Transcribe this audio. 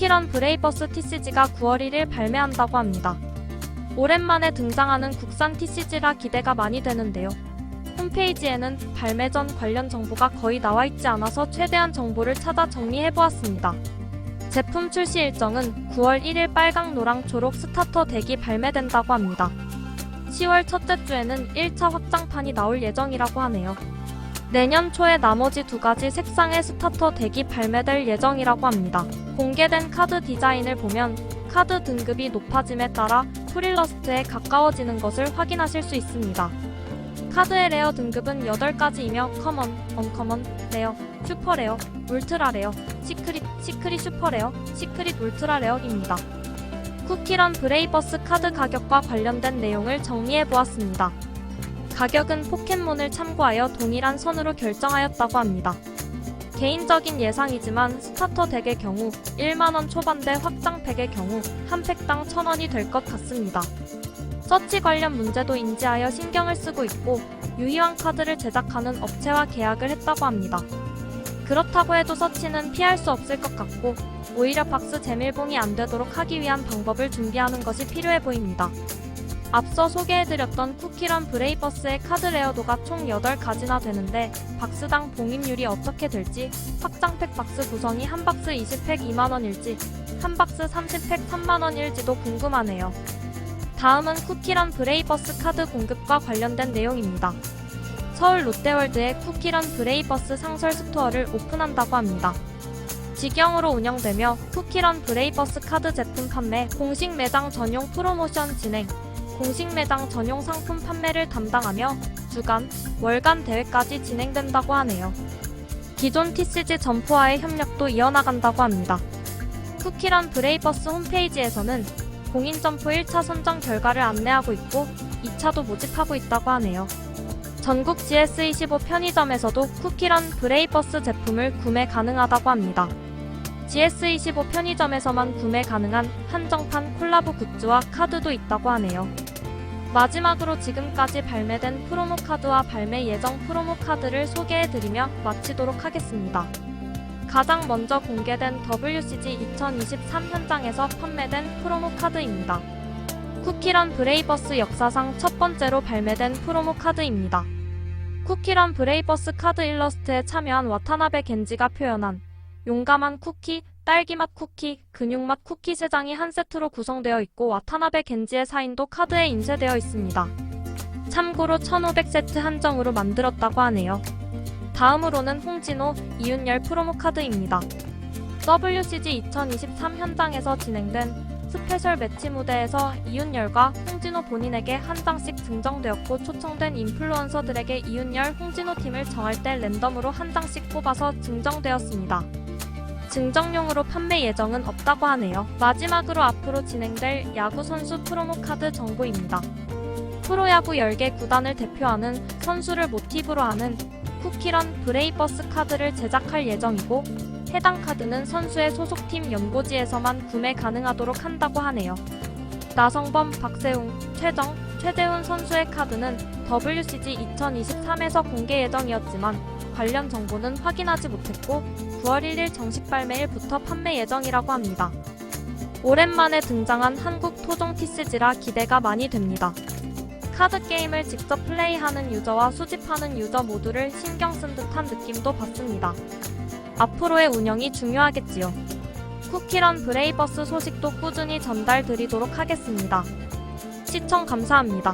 쿠키런 브레이버스 TCG가 9월 1일 발매한다고 합니다. 오랜만에 등장하는 국산 TCG라 기대가 많이 되는데요. 홈페이지에는 발매 전 관련 정보가 거의 나와 있지 않아서 최대한 정보를 찾아 정리해 보았습니다. 제품 출시 일정은 9월 1일 빨강, 노랑, 초록 스타터 덱이 발매된다고 합니다. 10월 첫째 주에는 1차 확장판이 나올 예정이라고 하네요. 내년 초에 나머지 두 가지 색상의 스타터 덱이 발매될 예정이라고 합니다. 공개된 카드 디자인을 보면 카드 등급이 높아짐에 따라 프릴러스트에 가까워지는 것을 확인하실 수 있습니다. 카드의 레어 등급은 8가지이며 커먼, 언커먼, 레어, 슈퍼 레어, 울트라 레어, 시크릿, 시크릿 슈퍼 레어, 시크릿 울트라 레어입니다. 쿠키런 브레이버스 카드 가격과 관련된 내용을 정리해 보았습니다. 가격은 포켓몬을 참고하여 동일한 선으로 결정하였다고 합니다. 개인적인 예상이지만 스타터 덱의 경우 1만원 초반대 확장팩의 경우 한 팩당 1000원이 될 것 같습니다. 서치 관련 문제도 인지하여 신경을 쓰고 있고 유희왕 카드를 제작하는 업체와 계약을 했다고 합니다. 그렇다고 해도 서치는 피할 수 없을 것 같고 오히려 박스 재밀봉이 안 되도록 하기 위한 방법을 준비하는 것이 필요해 보입니다. 앞서 소개해드렸던 쿠키런 브레이버스의 카드 레어도가 총 8가지나 되는데 박스당 봉입률이 어떻게 될지 확장팩 박스 구성이 한 박스 20팩 2만원일지 한 박스 30팩 3만원일지도 궁금하네요. 다음은 쿠키런 브레이버스 카드 공급과 관련된 내용입니다. 서울 롯데월드에 쿠키런 브레이버스 상설 스토어를 오픈한다고 합니다. 직영으로 운영되며 쿠키런 브레이버스 카드 제품 판매, 공식 매장 전용 프로모션 진행, 공식 매장 전용 상품 판매를 담당하며 주간, 월간 대회까지 진행된다고 하네요. 기존 TCG 점포와의 협력도 이어나간다고 합니다. 쿠키런 브레이버스 홈페이지에서는 공인 점포 1차 선정 결과를 안내하고 있고 2차도 모집하고 있다고 하네요. 전국 GS25 편의점에서도 쿠키런 브레이버스 제품을 구매 가능하다고 합니다. GS25 편의점에서만 구매 가능한 한정판 콜라보 굿즈와 카드도 있다고 하네요. 마지막으로 지금까지 발매된 프로모 카드와 발매 예정 프로모 카드를 소개해드리며 마치도록 하겠습니다. 가장 먼저 공개된 WCG 2023 현장에서 판매된 프로모 카드입니다. 쿠키런 브레이버스 역사상 첫 번째로 발매된 프로모 카드입니다. 쿠키런 브레이버스 카드 일러스트에 참여한 와타나베 겐지가 표현한 용감한 쿠키, 딸기맛 쿠키, 근육맛 쿠키 세 장이 한 세트로 구성되어 있고 와타나베 겐지의 사인도 카드에 인쇄되어 있습니다. 참고로 1500세트 한정으로 만들었다고 하네요. 다음으로는 홍진호, 이윤열 프로모 카드입니다. WCG 2023 현장에서 진행된 스페셜 매치 무대에서 이윤열과 홍진호 본인에게 한 장씩 증정되었고 초청된 인플루언서들에게 이윤열, 홍진호 팀을 정할 때 랜덤으로 한 장씩 뽑아서 증정되었습니다. 증정용으로 판매 예정은 없다고 하네요. 마지막으로 앞으로 진행될 야구 선수 프로모 카드 정보입니다. 프로야구 10개 구단을 대표하는 선수를 모티브로 하는 쿠키런 브레이버스 카드를 제작할 예정이고 해당 카드는 선수의 소속팀 연고지에서만 구매 가능하도록 한다고 하네요. 나성범, 박세웅, 최정, 최재훈 선수의 카드는 WCG 2023에서 공개 예정이었지만 관련 정보는 확인하지 못했고 9월 1일 정식 발매일부터 판매 예정이라고 합니다. 오랜만에 등장한 한국 토종 TCG라 기대가 많이 됩니다. 카드 게임을 직접 플레이하는 유저와 수집하는 유저 모두를 신경 쓴 듯한 느낌도 받습니다. 앞으로의 운영이 중요하겠지요. 쿠키런 브레이버스 소식도 꾸준히 전달드리도록 하겠습니다. 시청 감사합니다.